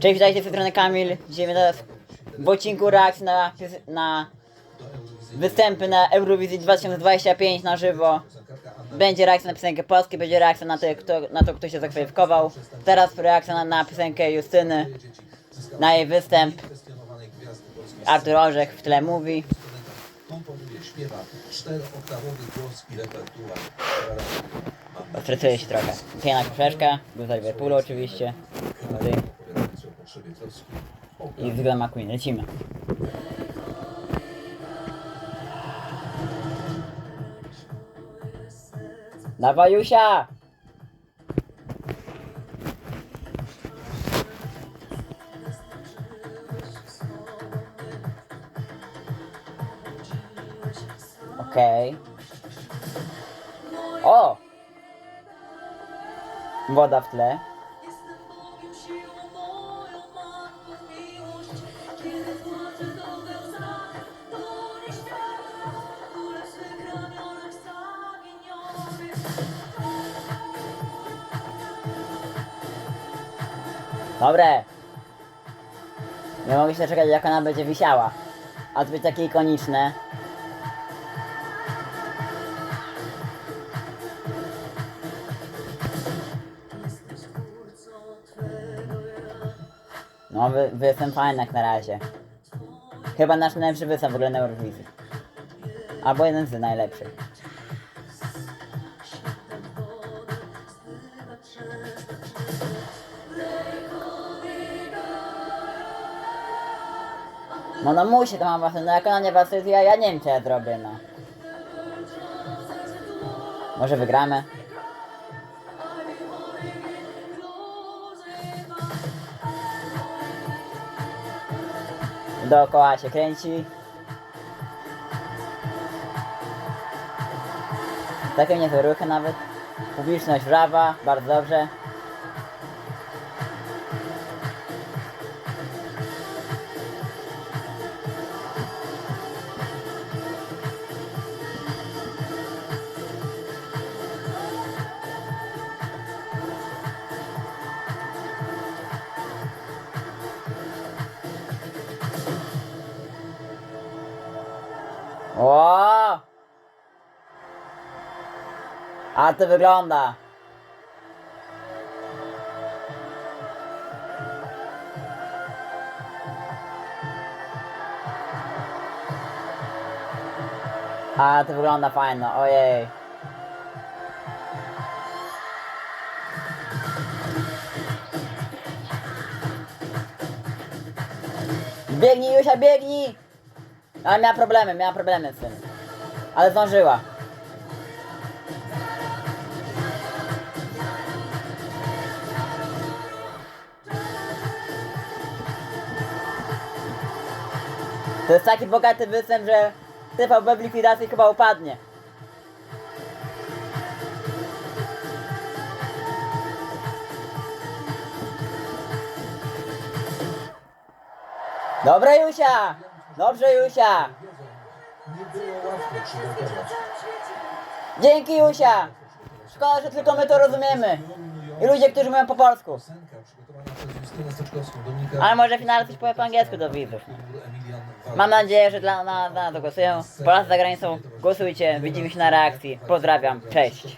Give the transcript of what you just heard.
Cześć, witajcie z tej strony Kamil. Dzisiaj teraz w odcinku reakcji na, na występy na Eurowizji 2025 na żywo. Będzie reakcja na piosenkę polskie, będzie reakcja na to, kto, na to, kto się zakwalifikował. Teraz reakcja na, na piosenkę Justyny, na jej występ. Artur Orzech w tle mówi. Stresuję się trochę. Piena koszeczka, był za Liverpoolu oczywiście. Troski. I wygląda McQueen, lecimy. Dawaj Jusia! Okej. O! Woda w tle. Dobre. Nie mogę się doczekać jak ona będzie wisiała. A to będzie takie ikoniczne. No, wy, wy jestem fajny jak na razie. Chyba nasz najlepszy występ w ogóle na Eurowizji. Albo jeden z najlepszych. No no musi to mam własne, no jak ona nie to ja, ja nie wiem co ja zrobię, no. Może wygramy? Dookoła się kręci. Takie niezłe ruchy nawet. Publiczność brawa, bardzo dobrze. O! A to wygląda. A to wygląda fajno, ojej. Biegnij Jusia, biegnij! Ale miała problemy, miała problemy z tym. Ale zdążyła. To jest taki bogaty występ, że TVB w likwidacji chyba upadnie. Dobre Jusia! Dobrze Jusia! Dzięki Jusia! Szkoda, że tylko my to rozumiemy. I ludzie, którzy mówią po polsku. Ale może finale coś powie po angielsku do widzów. Mam nadzieję, że dla na, na to głosują. Polacy za granicą głosujcie. Widzimy się na reakcji. Pozdrawiam. Cześć.